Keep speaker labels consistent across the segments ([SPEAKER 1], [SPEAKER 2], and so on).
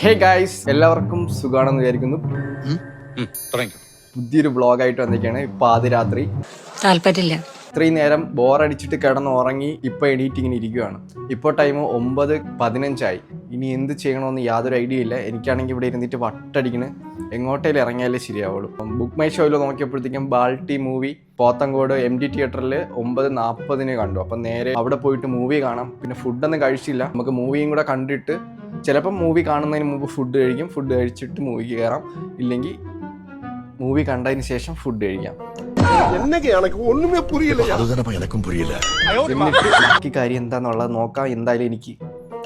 [SPEAKER 1] Hey guys എല്ലാവർക്കും സുഖാണെന്ന് വിചാരിക്കുന്നു.
[SPEAKER 2] തുടങ്ങിക്കോ.
[SPEAKER 1] പുതിയൊരു വ്ളോഗായിട്ട് വന്നിരിക്കുകയാണ്. ഇപ്പൊ പാതിരാത്രി
[SPEAKER 3] താല്പര്യമില്ല.
[SPEAKER 1] ഇത്രയും നേരം ബോറടിച്ചിട്ട് കിടന്ന് ഉറങ്ങി ഇപ്പൊ എണീറ്റ് ഇങ്ങനെ ഇരിക്കുകയാണ് ഇപ്പോൾ ടൈം ഒമ്പത് പതിനഞ്ചായി. ഇനി എന്ത് ചെയ്യണമെന്ന് യാതൊരു ഐഡിയ ഇല്ല. എനിക്കാണെങ്കിൽ ഇവിടെ ഇരുന്നിട്ട് വട്ടടിക്കണ്. എങ്ങോട്ടേലും ഇറങ്ങിയാലേ ശരിയാവുള്ളൂ. ബുക്ക് മൈ ഷോയിൽ നോക്കിയപ്പോഴത്തേക്കും Balti movie Pothencode M D തിയേറ്ററിൽ ഒമ്പത് നാൽപ്പതിന് കണ്ടു. അപ്പം നേരെ അവിടെ പോയിട്ട് മൂവി കാണാം. പിന്നെ ഫുഡൊന്നും കഴിച്ചില്ല. നമുക്ക് മൂവിയും കൂടെ കണ്ടിട്ട് ചിലപ്പം മൂവി കാണുന്നതിന് മുമ്പ് ഫുഡ് കഴിക്കും. ഫുഡ് കഴിച്ചിട്ട് മൂവിക്ക് കയറാം ഇല്ലെങ്കിൽ മൂവി കണ്ടതിന് ശേഷം ഫുഡ് കഴിക്കാം. ബാക്കി കാര്യം എന്താന്നുള്ളത് നോക്കാം. എന്തായാലും എനിക്ക്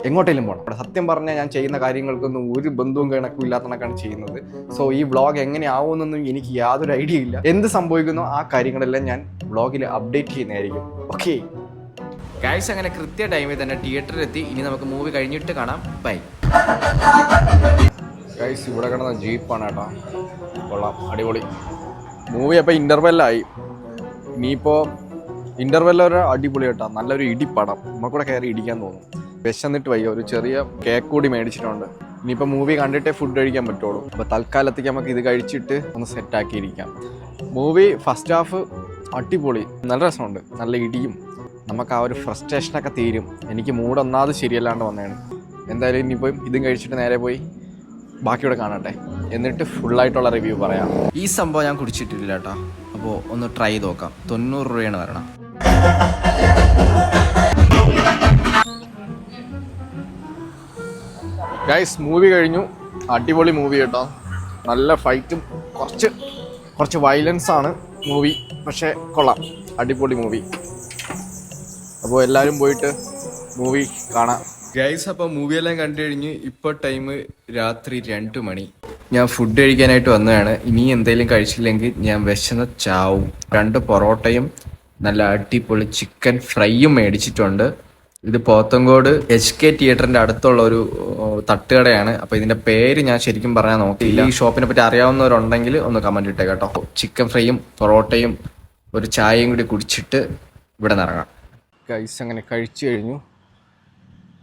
[SPEAKER 1] എങ്ങോട്ടേലും പോകണം അവിടെ സത്യം പറഞ്ഞാൽ ഞാൻ ചെയ്യുന്ന കാര്യങ്ങൾക്കൊന്നും ഒരു ബന്ധവും കണക്കും ഇല്ലാത്ത കണക്കാണ് ചെയ്യുന്നത്. സോ ഈ വ്ളോഗ് എങ്ങനെയാവുമെന്നൊന്നും എനിക്ക് യാതൊരു ഐഡിയ ഇല്ല. എന്ത് സംഭവിക്കുന്നു ആ കാര്യങ്ങളെല്ലാം ഞാൻ വ്ളോഗിൽ അപ്ഡേറ്റ് ചെയ്യുന്നതായിരിക്കും. ഓക്കെ
[SPEAKER 4] ഗൈസ് അങ്ങനെ കൃത്യ ടൈമിൽ തന്നെ തിയേറ്ററിൽ എത്തി. ഇനി നമുക്ക് മൂവി കഴിഞ്ഞിട്ട് കാണാം. ബൈ
[SPEAKER 1] ഗൈസ് ഇവിടെ കിടന്ന ജീപ്പാണ് കേട്ടോ. കൊള്ളാം. അടിപൊളി. മൂവി അപ്പോൾ ഇന്റർവെല്ലായി ഇനിയിപ്പോൾ ഇന്റർവെല്ല ഒരു അടിപൊളി കേട്ടോ. നല്ലൊരു ഇടിപ്പടം. നമുക്കൂടെ കയറി ഇടിക്കാൻ തോന്നും. വിശന്നിട്ട് വയ്യ. ഒരു ചെറിയ കേക്ക് കൂടി മേടിച്ചിട്ടുണ്ട്. ഇനിയിപ്പോൾ മൂവി കണ്ടിട്ടേ ഫുഡ് കഴിക്കാൻ പറ്റുള്ളൂ. അപ്പോൾ തൽക്കാലത്തേക്ക് നമുക്ക് ഇത് കഴിച്ചിട്ട് ഒന്ന് സെറ്റാക്കിയിരിക്കാം മൂവി ഫസ്റ്റ് ഹാഫ് അടിപൊളി. നല്ല രസമുണ്ട്. നല്ല ഇടിയും നമുക്ക് ആ ഒരു ഫ്രസ്ട്രേഷനൊക്കെ തീരും. എനിക്ക് മൂഡ് ഒന്നാമത് ശരിയല്ലാണ്ട് വന്നതാണ്. എന്തായാലും ഇനിയിപ്പോൾ ഇതും കഴിച്ചിട്ട് നേരെ പോയി ബാക്കിയോടെ കാണട്ടെ. എന്നിട്ട് ഫുള്ളായിട്ടുള്ള റിവ്യൂ പറയാം.
[SPEAKER 4] ഈ സംഭവം ഞാൻ കുടിച്ചിട്ടില്ല കേട്ടോ അപ്പോൾ ഒന്ന് ട്രൈ ചെയ്ത് നോക്കാം. തൊണ്ണൂറ് രൂപയാണ് വരണം.
[SPEAKER 1] ഗൈസ് മൂവി കഴിഞ്ഞു. അടിപൊളി മൂവി കേട്ടോ. നല്ല ഫൈറ്റും കുറച്ച് കുറച്ച് വയലൻസ് ആണ് മൂവി പക്ഷേ കൊള്ളാം. അടിപൊളി മൂവി അപ്പോൾ എല്ലാവരും പോയിട്ട് മൂവി കാണാം. ഗൈസ് അപ്പോൾ മൂവിയെല്ലാം കണ്ടു കഴിഞ്ഞ് ഇപ്പോൾ ടൈം രാത്രി രണ്ട് മണി. ഞാൻ ഫുഡ് കഴിക്കാനായിട്ട് വന്നതാണ്. ഇനി എന്തെങ്കിലും കഴിച്ചില്ലെങ്കിൽ ഞാൻ വിശന്ന ചാവും. രണ്ട് പൊറോട്ടയും നല്ല അടിപൊളി ചിക്കൻ ഫ്രൈയും മേടിച്ചിട്ടുണ്ട്. ഇത് പോത്തങ്കോട് എച്ച് കെ തിയേറ്ററിന്റെ അടുത്തുള്ള ഒരു തട്ടുകടയാണ്. അപ്പൊ ഇതിന്റെ പേര് ഞാൻ ശരിക്കും പറയാൻ നോക്കിയില്ല. ഈ ഷോപ്പിനെ പറ്റി അറിയാവുന്നവരുണ്ടെങ്കിൽ ഒന്ന് കമന്റ് ഇട്ടേ കേട്ടോ. ചിക്കൻ ഫ്രൈയും പൊറോട്ടയും ഒരു ചായയും കൂടി കുടിച്ചിട്ട് ഇവിടെ നിറങ്ങാം. ഗൈസ് അങ്ങനെ കഴിച്ചു കഴിഞ്ഞു.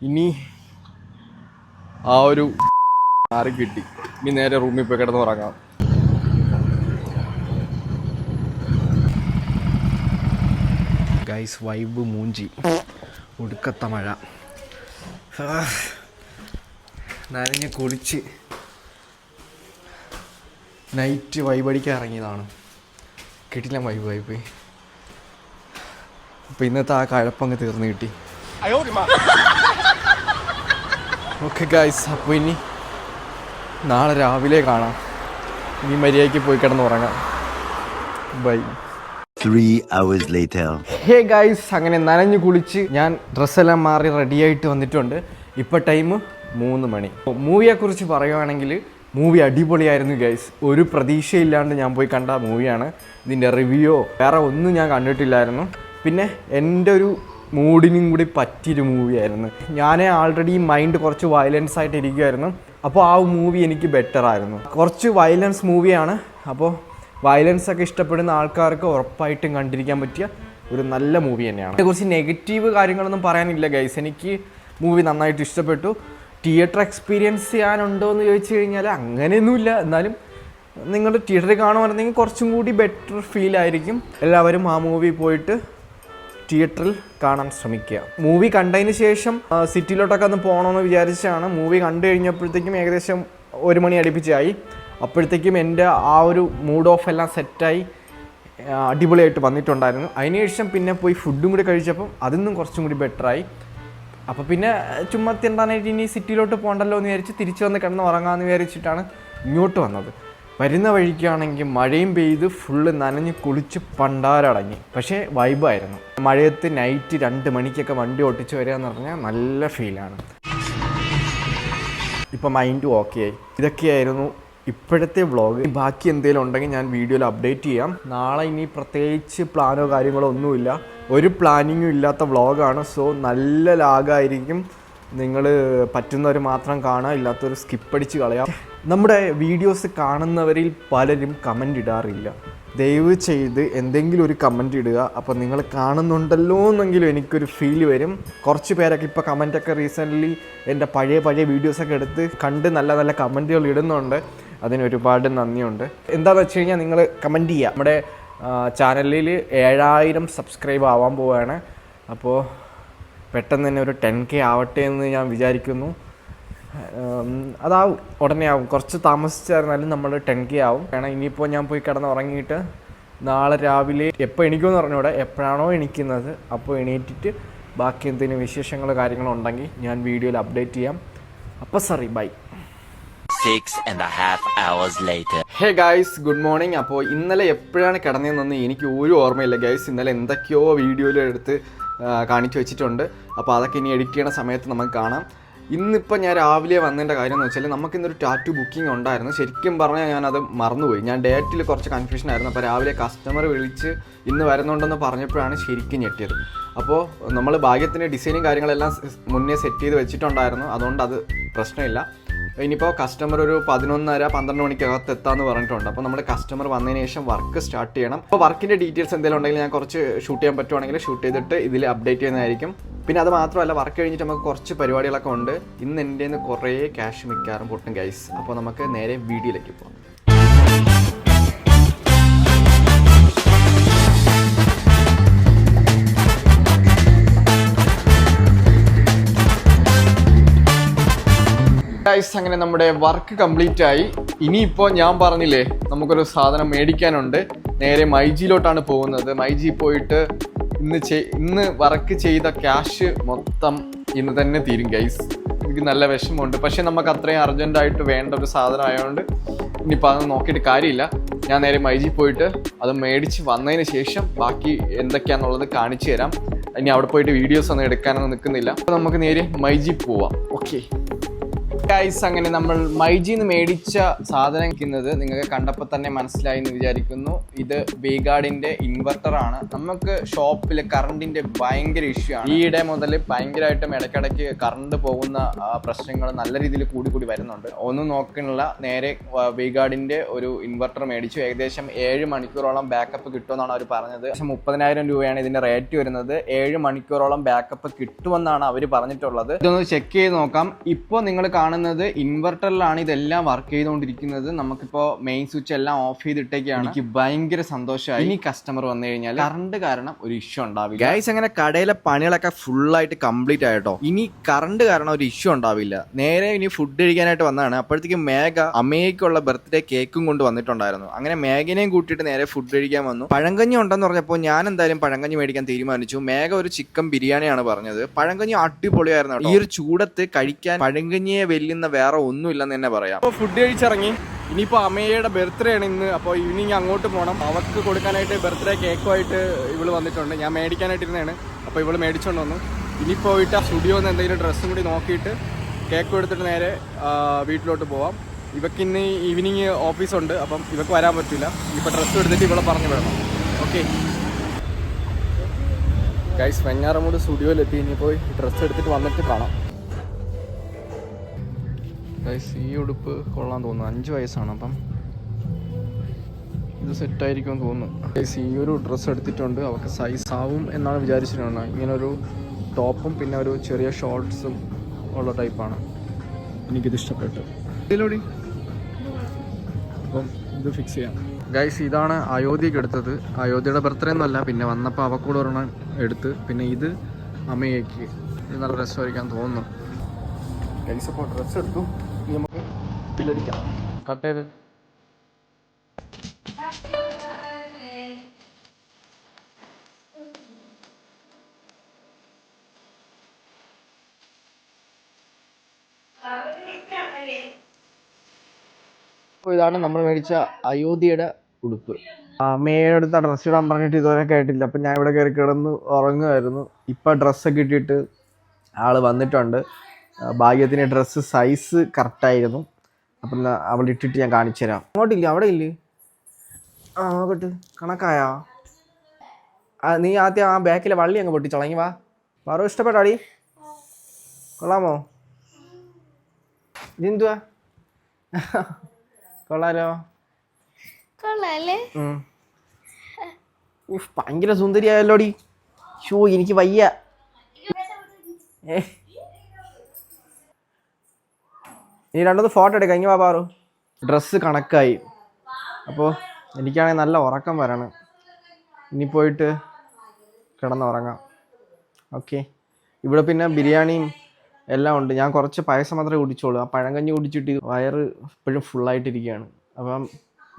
[SPEAKER 1] ഇനി ആ ഒരു ആറ് കിട്ടി. ഇനി നേരെ റൂമിൽ പോയി കിടന്ന് ഉറങ്ങാം. ഗൈസ് വൈബ് മൂഞ്ചി. ഒടുക്കത്ത മഴ. നനഞ്ഞ് കുളിച്ച് നൈറ്റ് വൈബടിക്കാൻ ഇറങ്ങിയതാണ്. കിട്ടില്ല വൈബ് വൈബ് അപ്പം ഇന്നത്തെ ആ കഴപ്പങ്ങ് തീർന്നു കിട്ടി. ഓക്കെ ഗായ്സ് അപ്പോൾ ഇനി നാളെ രാവിലെ കാണാം. ഇനി മര്യാദയ്ക്ക് പോയി കിടന്ന് ഉറങ്ങാം. Bye
[SPEAKER 5] Three hours later.
[SPEAKER 1] Hey guys അങ്ങനെ നനഞ്ഞു കുളിച്ച് ഞാൻ ഡ്രസ്സെല്ലാം മാറി റെഡി ആയിട്ട് വന്നിട്ടുണ്ട്. ഇപ്പോൾ ടൈം മൂന്ന് മണി. മൂവിയെ കുറിച്ച് പറയുവാണെങ്കിൽ മൂവി അടിപൊളിയായിരുന്നു ഗൈസ് ഒരു പ്രതീക്ഷയില്ലാണ്ട് ഞാൻ പോയി കണ്ട മൂവിയാണ് ഇതിന്റെ റിവ്യൂയോ വേറെ ഒന്നും ഞാൻ കണ്ടിട്ടില്ലായിരുന്നു. പിന്നെ എന്റെ ഒരു മൂഡിനും കൂടി പറ്റിയൊരു മൂവിയായിരുന്നു. ഞാൻ ആൾറെഡി മൈൻഡ് കുറച്ച് വയലൻസ് ആയിട്ട് ഇരിക്കുമായിരുന്നു അപ്പോൾ ആ മൂവി എനിക്ക് ബെറ്റർ ആയിരുന്നു. കുറച്ച് വയലൻസ് മൂവിയാണ് അപ്പോൾ വയലൻസ് ഒക്കെ ഇഷ്ടപ്പെടുന്ന ആൾക്കാർക്ക് ഉറപ്പായിട്ടും കണ്ടിരിക്കാൻ പറ്റിയ ഒരു നല്ല മൂവി തന്നെയാണ്. അതിനെക്കുറിച്ച് നെഗറ്റീവ് കാര്യങ്ങളൊന്നും പറയാനില്ല ഗൈസ് എനിക്ക് മൂവി നന്നായിട്ട് ഇഷ്ടപ്പെട്ടു. തിയേറ്റർ എക്സ്പീരിയൻസ് ചെയ്യാനുണ്ടോ എന്ന് ചോദിച്ചു കഴിഞ്ഞാൽ അങ്ങനെയൊന്നുമില്ല. എന്നാലും നിങ്ങൾ തിയേറ്ററിൽ കാണുവാണെങ്കിൽ കുറച്ചും കൂടി ബെറ്റർ ഫീൽ ആയിരിക്കും. എല്ലാവരും ആ മൂവി പോയിട്ട് തിയേറ്ററിൽ കാണാൻ ശ്രമിക്കുക. മൂവി കണ്ടതിന് ശേഷം സിറ്റിയിലോട്ടൊക്കെ ഒന്ന് പോകണമെന്ന് വിചാരിച്ചാണ് മൂവി കണ്ടു കഴിഞ്ഞപ്പോഴത്തേക്കും ഏകദേശം ഒരു മണി അടുപ്പിച്ചായി. അപ്പോഴത്തേക്കും എന്റെ ആ ഒരു മൂഡ് ഓഫ് എല്ലാം സെറ്റായി അടിപൊളിയായിട്ട് വന്നിട്ടുണ്ടായിരുന്നു. അതിനുശേഷം പിന്നെ പോയി ഫുഡും കൂടി കഴിച്ചപ്പം അതിന്നും കുറച്ചും കൂടി ബെറ്ററായി അപ്പോൾ പിന്നെ ചുമ്മാ തിണ്ടാനായിട്ട് ഇനി സിറ്റിയിലോട്ട് പോകണ്ടല്ലോ എന്ന് വിചാരിച്ച് തിരിച്ചു വന്ന് കിടന്ന് ഉറങ്ങാമെന്ന് വിചാരിച്ചിട്ടാണ് ഇങ്ങോട്ട് വന്നത്. വരുന്ന വഴിക്കാണെങ്കിൽ മഴയും പെയ്ത് ഫുള്ള് നനഞ്ഞ് കുളിച്ച് പണ്ടാരടങ്ങി. പക്ഷേ വൈബായിരുന്നു മഴയത്ത് നൈറ്റ് രണ്ട് മണിക്കൊക്കെ വണ്ടി ഓട്ടിച്ച് വരിക എന്ന് പറഞ്ഞാൽ നല്ല ഫീലാണ് ഇപ്പം മൈൻഡ് ഓക്കെ ആയി. ഇതൊക്കെയായിരുന്നു ഇപ്പോഴത്തെ വ്ളോഗ് ബാക്കി എന്തെങ്കിലും ഉണ്ടെങ്കിൽ ഞാൻ വീഡിയോയിൽ അപ്ഡേറ്റ് ചെയ്യാം. നാളെ ഇനി പ്രത്യേകിച്ച് പ്ലാനോ കാര്യങ്ങളോ ഒന്നുമില്ല. ഒരു പ്ലാനിങ്ങും ഇല്ലാത്ത വ്ളോഗാണ് സോ നല്ല ലാഗായിരിക്കും നിങ്ങൾ പറ്റുന്നവർ മാത്രം കാണുക ഇല്ലാത്തവർ സ്കിപ്പ് അടിച്ച് കളയാം. നമ്മുടെ വീഡിയോസ് കാണുന്നവരിൽ പലരും കമന്റ് ഇടാറില്ല. ദയവ് ചെയ്ത് എന്തെങ്കിലും ഒരു കമന്റ് ഇടുക. അപ്പോൾ നിങ്ങൾ കാണുന്നുണ്ടല്ലോ എന്നെങ്കിലും എനിക്കൊരു ഫീൽ വരും. കുറച്ച് പേരൊക്കെ ഇപ്പോൾ കമന്റൊക്കെ റീസെന്റ്ലി എന്റെ പഴയ പഴയ വീഡിയോസൊക്കെ എടുത്ത് കണ്ട് നല്ല നല്ല കമന്റുകൾ ഇടുന്നുണ്ട്. അതിന് ഒരുപാട് നന്ദിയുണ്ട്. എന്താണെന്ന് വെച്ച് കഴിഞ്ഞാൽ നിങ്ങൾ കമന്റ് ചെയ്യുക നമ്മുടെ ചാനലിൽ ഏഴായിരം സബ്സ്ക്രൈബ് ആവാൻ പോവുകയാണ് അപ്പോൾ പെട്ടെന്ന് തന്നെ ഒരു ടെൻ കെ ആവട്ടെ എന്ന് ഞാൻ വിചാരിക്കുന്നു. അതാവും ഉടനെ ആവും. കുറച്ച് താമസിച്ചായിരുന്നാലും നമ്മൾ ടെൻ കെ ആവും. കാരണം ഇനിയിപ്പോൾ ഞാൻ പോയി കിടന്ന് ഉറങ്ങിയിട്ട് നാളെ രാവിലെ എപ്പോൾ എണീക്കുമെന്ന് പറഞ്ഞൂടെ. എപ്പോഴാണോ എണീക്കുന്നത്. അപ്പോൾ എണീറ്റിട്ട് ബാക്കി എന്തെങ്കിലും വിശേഷങ്ങളോ കാര്യങ്ങളോ ഉണ്ടെങ്കിൽ ഞാൻ വീഡിയോയിൽ അപ്ഡേറ്റ് ചെയ്യാം. അപ്പോൾ sorry bye
[SPEAKER 3] six and half hours hours later.
[SPEAKER 1] Hey guys good morning അപ്പോൾ ഇന്നലെ എപ്പോഴാണ് കിടന്നതെന്ന് എനിക്ക് ഒരു ഓർമ്മയില്ല. ഗൈസ് ഇന്നലെ എന്തൊക്കെയോ ആ, കാണിച്ചു വെച്ചിട്ടുണ്ട്. അപ്പോൾ അതൊക്കെ ഇനി എഡിറ്റ് ചെയ്യണ സമയത്ത് നമുക്ക് കാണാം. ഇന്നിപ്പോൾ ഞാൻ രാവിലെ വന്നതിന്റെ കാര്യം എന്ന് വെച്ചാൽ നമുക്കിന്നൊരു ടാറ്റു ബുക്കിംഗ് ഉണ്ടായിരുന്നു. ശരിക്കും പറഞ്ഞാൽ ഞാനത് മറന്നുപോയി. ഞാൻ ഡേറ്റിൽ കുറച്ച് കൺഫ്യൂഷൻ ആയിരുന്നു. അപ്പോൾ രാവിലെ കസ്റ്റമർ വിളിച്ച് ഇന്ന് വരുന്നുണ്ടെന്ന് പറഞ്ഞപ്പോഴാണ് ശരിക്കും ഞെട്ടിയത്. അപ്പോൾ നമ്മൾ ഭാഗ്യത്തിന് ഡിസൈനും കാര്യങ്ങളെല്ലാം മുന്നേ സെറ്റ് ചെയ്ത് വെച്ചിട്ടുണ്ടായിരുന്നു. അതുകൊണ്ട് അത് പ്രശ്നമില്ല. ഇനിയിപ്പോൾ കസ്റ്റമർ ഒരു പതിനൊന്നര പന്ത്രണ്ട് മണിക്കകത്ത് എത്താന്ന് പറഞ്ഞിട്ടുണ്ട്. അപ്പോൾ നമ്മൾ കസ്റ്റമർ വന്നതിന് ശേഷം വർക്ക് സ്റ്റാർട്ട് ചെയ്യണം. അപ്പോൾ വർക്കിന്റെ ഡീറ്റെയിൽസ് എന്തെങ്കിലും ഉണ്ടെങ്കിൽ ഞാൻ കുറച്ച് ഷൂട്ട് ചെയ്യാൻ പറ്റുവാണെങ്കിൽ ഷൂട്ട് ചെയ്തിട്ട് ഇതിൽ അപ്ഡേറ്റ് ചെയ്യുന്നതായിരിക്കും. പിന്നെ അത് മാത്രമല്ല വർക്ക് കഴിഞ്ഞിട്ട് നമുക്ക് കുറച്ച് പരിപാടികളൊക്കെ ഉണ്ട്. ഇന്ന് എന്റെ നിന്ന് കുറേ ക്യാഷ് മിക്കാറും പൊട്ടും ഗൈസ് അപ്പോൾ നമുക്ക് നേരെ വീഡിയോയിലേക്ക് പോകാം ഗൈസ് അങ്ങനെ നമ്മുടെ വർക്ക് കംപ്ലീറ്റ് ആയി. ഇനിയിപ്പോൾ ഞാൻ പറഞ്ഞില്ലേ നമുക്കൊരു സാധനം മേടിക്കാനുണ്ട്. നേരെ മൈജിയിലോട്ടാണ് പോകുന്നത്. മൈജി പോയിട്ട് ഇന്ന് ഇന്ന് വർക്ക് ചെയ്ത ക്യാഷ് മൊത്തം ഇന്ന് തന്നെ തീരും ഗൈസ് എനിക്ക് നല്ല വിഷമമുണ്ട്. പക്ഷേ നമുക്ക് അത്രയും അർജന്റായിട്ട് വേണ്ട ഒരു സാധനം ആയതുകൊണ്ട് ഇനിയിപ്പോൾ അതൊന്നും നോക്കിയിട്ട് കാര്യമില്ല. ഞാൻ നേരെ മൈജി പോയിട്ട് അത് മേടിച്ച് വന്നതിന് ശേഷം ബാക്കി എന്തൊക്കെയാണെന്നുള്ളത് കാണിച്ചു തരാം. ഇനി അവിടെ പോയിട്ട് വീഡിയോസ് ഒന്നും എടുക്കാനൊന്നും നിൽക്കുന്നില്ല അപ്പോൾ നമുക്ക് നേരെ മൈജി പോവാം. ഓക്കെ ഗൈസ് അങ്ങനെ നമ്മൾ മൈജിന്ന് മേടിച്ച സാധനം കിന്നത് നിങ്ങൾക്ക് കണ്ടപ്പോൾ തന്നെ മനസ്സിലായി എന്ന് വിചാരിക്കുന്നു. ഇത് വേഗാർഡിന്റെ ഇൻവെർട്ടറാണ് നമുക്ക് ഷോപ്പിൽ കറണ്ടിന്റെ ഭയങ്കര ഇഷ്യൂ ആണ്. ഈയിടെ മുതൽ ഭയങ്കരമായിട്ടും ഇടയ്ക്കിടയ്ക്ക് കറണ്ട് പോകുന്ന പ്രശ്നങ്ങൾ നല്ല രീതിയിൽ കൂടി കൂടി വരുന്നുണ്ട്. ഒന്ന് നോക്കാനുള്ള നേരെ വേഗാർഡിന്റെ ഒരു ഇൻവെർട്ടർ മേടിച്ചു. ഏകദേശം ഏഴ് മണിക്കൂറോളം ബാക്കപ്പ് കിട്ടുമെന്നാണ് അവർ പറഞ്ഞത്. ഏകദേശം മുപ്പതിനായിരം രൂപയാണ് ഇതിന്റെ റേറ്റ് വരുന്നത്. ഏഴ് മണിക്കൂറോളം ബാക്കപ്പ് കിട്ടുമെന്നാണ് അവർ പറഞ്ഞിട്ടുള്ളത്. ഇതൊന്ന് ചെക്ക് ചെയ്ത് നോക്കാം. ഇപ്പോൾ നിങ്ങൾ കാണുന്നത് ഇൻവെർട്ടറിലാണ് ഇതെല്ലാം വർക്ക് ചെയ്തുകൊണ്ടിരിക്കുന്നത്. നമുക്കിപ്പോൾ മെയിൻ സ്വിച്ച് എല്ലാം ഓഫ് ചെയ്തിട്ടേക്കാണ്. എനിക്ക് ഭയങ്കര സന്തോഷമായി. ഇനി കസ്റ്റമർ വന്നു കഴിഞ്ഞാൽ കറണ്ട് കാരണം ഒരു ഇഷ്യൂ ഉണ്ടാവില്ല. ഗൈസ് അങ്ങനെ കടയിലെ പണികളൊക്കെ ഫുൾ ആയിട്ട് കംപ്ലീറ്റ് ആയിട്ടോ? ഇനി കറണ്ട് കാരണം ഒരു ഇഷ്യൂ ഉണ്ടാവില്ല. നേരെ ഇനി ഫുഡ് കഴിക്കാനായിട്ട് വന്നതാണ്. അപ്പോഴത്തേക്കും മേഘ അമ്മയ്ക്കുള്ള ബർത്ത്ഡേ കേക്കും കൊണ്ട് വന്നിട്ടുണ്ടായിരുന്നു. അങ്ങനെ മേഘനെയും കൂട്ടിയിട്ട് നേരെ ഫുഡ് കഴിക്കാൻ വന്നു. പഴങ്കഞ്ഞി ഉണ്ടെന്ന് പറഞ്ഞപ്പോൾ ഞാൻ എന്തായാലും പഴങ്കഞ്ഞി മേടിക്കാൻ തീരുമാനിച്ചു. മേഘ ഒരു ചിക്കൻ ബിരിയാണിയാണ് പറഞ്ഞത്. പഴങ്കഞ്ഞി അടിപൊളിയായിരുന്നു. ഈ ഒരു ചൂടത്ത് കഴിക്കാൻ പഴങ്കഞ്ഞിയെ വെല്ലുന്ന വേറെ ഒന്നുമില്ലെന്ന് തന്നെ പറയാം. അപ്പോൾ ഫുഡ് കഴിച്ചിറങ്ങി. ഇനിയിപ്പോൾ അമ്മയുടെ ബർത്ത്ഡേ ആണ് ഇന്ന്. അപ്പോൾ ഈവനിങ് അങ്ങോട്ട് പോകണം അവർക്ക് കൊടുക്കാനായിട്ട് ബർത്ത്ഡേ കേക്കുമായിട്ട് ഇവൾ വന്നിട്ടുണ്ട്. ഞാൻ മേടിക്കാനായിട്ടിരുന്നതാണ്. അപ്പോൾ ഇവൾ മേടിച്ചോണ്ട് വന്നു. ഇനി പോയിട്ട് ആ സ്റ്റുഡിയോന്ന് എന്തെങ്കിലും ഡ്രസ്സും കൂടി നോക്കിയിട്ട് കേക്ക് എടുത്തിട്ട് നേരെ വീട്ടിലോട്ട് പോവാം. ഇവക്ക് ഇന്ന് ഈവനിങ് ഓഫീസുണ്ട് അപ്പം ഇവക്ക് വരാൻ പറ്റില്ല ഇപ്പൊ ഡ്രസ്സ് എടുത്തിട്ട് ഇവളെ പറഞ്ഞു വിടണം. ഓക്കെ ഗൈസ് വെഞ്ഞാറമൂട് സ്റ്റുഡിയോയിലെത്തി പോയി ഡ്രസ്സ് എടുത്തിട്ട് വന്നിട്ട് കാണാം. ഈ ഉടുപ്പ് കൊള്ളാൻ തോന്നുന്നു. അഞ്ച് വയസ്സാണ് അപ്പം. ഇത് സെറ്റായിരിക്കും തോന്നുന്നു. ഗൈസ് ഈ ഒരു ഡ്രസ്സ് എടുത്തിട്ടുണ്ട്. അവർക്ക് സൈസ് ആവും എന്നാണ് വിചാരിച്ചിട്ടുണ്ട് ഇങ്ങനൊരു ഒരു ടോപ്പും പിന്നെ ഒരു ചെറിയ ഷോർട്ട്സും ഉള്ള ടൈപ്പാണ് എനിക്കിത് ഇഷ്ടപ്പെട്ടു. ഇതിലൂടെ. അപ്പം ഇത് ഫിക്സ് ചെയ്യാം. ഗൈസ് ഇതാണ് അയോധ്യയ്ക്ക് എടുത്തത്. അയോധ്യയുടെ ബർത്ത്ഡേ ഒന്നല്ല പിന്നെ വന്നപ്പോൾ അവക്കൂടെ ഒരെണ്ണം എടുത്ത് പിന്നെ ഇത് അമ്മയ്ക്ക്. ഇത് നല്ല രസമായിരിക്കാൻ തോന്നുന്നു. ഗൈസ് അപ്പോൾ ഡ്രസ്സ് എടുത്തു. ബില്ലടിക്കാം കട്ട് ചെയ്ത് അപ്പോൾ ഇതാണ് നമ്മൾ മേടിച്ച അയോധ്യയുടെ ഉടുപ്പ്. അമ്മയുടെ ഡ്രസ്സ് ഇടാൻ പറഞ്ഞിട്ട് ഇതുവരെ കേട്ടില്ല. അപ്പം ഞാൻ ഇവിടെ കയറി കിടന്ന് ഉറങ്ങുമായിരുന്നു ഇപ്പം ഡ്രസ്സൊക്കെ ഇട്ടിട്ട് ആൾ വന്നിട്ടുണ്ട്. ഭാഗ്യത്തിന് ഡ്രസ്സ് സൈസ് കറക്റ്റായിരുന്നു അപ്പം അവിടെ ഇട്ടിട്ട് ഞാൻ കാണിച്ചു തരാം അങ്ങോട്ടില്ല? അവിടെ ഇല്ലേ ആ നോക്കട്ട് കണക്കായാ? നീ ആദ്യം ആ ബാക്കിലെ വള്ളി അങ്ങ് പൊട്ടിച്ചളങ്ങി വാ. വേറെ ഇഷ്ടപ്പെട്ടാടി? കൊള്ളാമോ? ഇതെന്തുവാ കൊള്ളാലോ? ഭയങ്കര സുന്ദരിയായല്ലോടി. ഷോ എനിക്ക് വയ്യ. ഏ. ഇനി രണ്ടൊന്ന് ഫോട്ടോ എടുക്കാം. ഇങ്ങനെ പാറു. ഡ്രസ്സ് കണക്കായി. അപ്പോൾ എനിക്കാണെങ്കിൽ നല്ല ഉറക്കം വരണം. ഇനി പോയിട്ട് കിടന്നുറങ്ങാം. ഓക്കെ ഇവിടെ പിന്നെ ബിരിയാണിയും എല്ലാം ഉണ്ട്. ഞാൻ കുറച്ച് പായസം മാത്രമേ കുടിച്ചോളൂ. ആ പഴങ്കഞ്ഞി കുടിച്ചിട്ട് വയറ് ഇപ്പോഴും ഫുള്ളായിട്ടിരിക്കുകയാണ് അപ്പം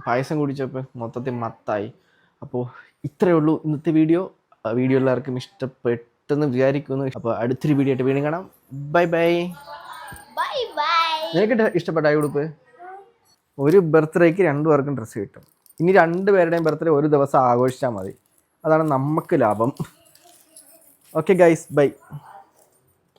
[SPEAKER 1] പായസം കുടിച്ചപ്പോൾ മൊത്തത്തിൽ മത്തായി. അപ്പോൾ ഇത്രയേ ഉള്ളൂ ഇന്നത്തെ വീഡിയോ. വീഡിയോ എല്ലാവർക്കും ഇഷ്ടപ്പെട്ടെന്ന് വിചാരിക്കുന്നു. അപ്പോൾ അടുത്തൊരു വീഡിയോ ആയിട്ട് വീണ്ടും കാണാം.
[SPEAKER 6] ബൈ ബൈ
[SPEAKER 1] നിനക്ക് ഇഷ്ടപ്പെട്ട ഈ ഉടുപ്പ്? ഒരു ബർത്ത്ഡേക്ക് രണ്ടു പേർക്കും ഡ്രസ്സ് കിട്ടും. ഇനി രണ്ട് പേരുടെയും ബർത്ത്ഡേ ഒരു ദിവസം ആഘോഷിച്ചാൽ മതി. അതാണ് നമുക്ക് ലാഭം. Okay guys bye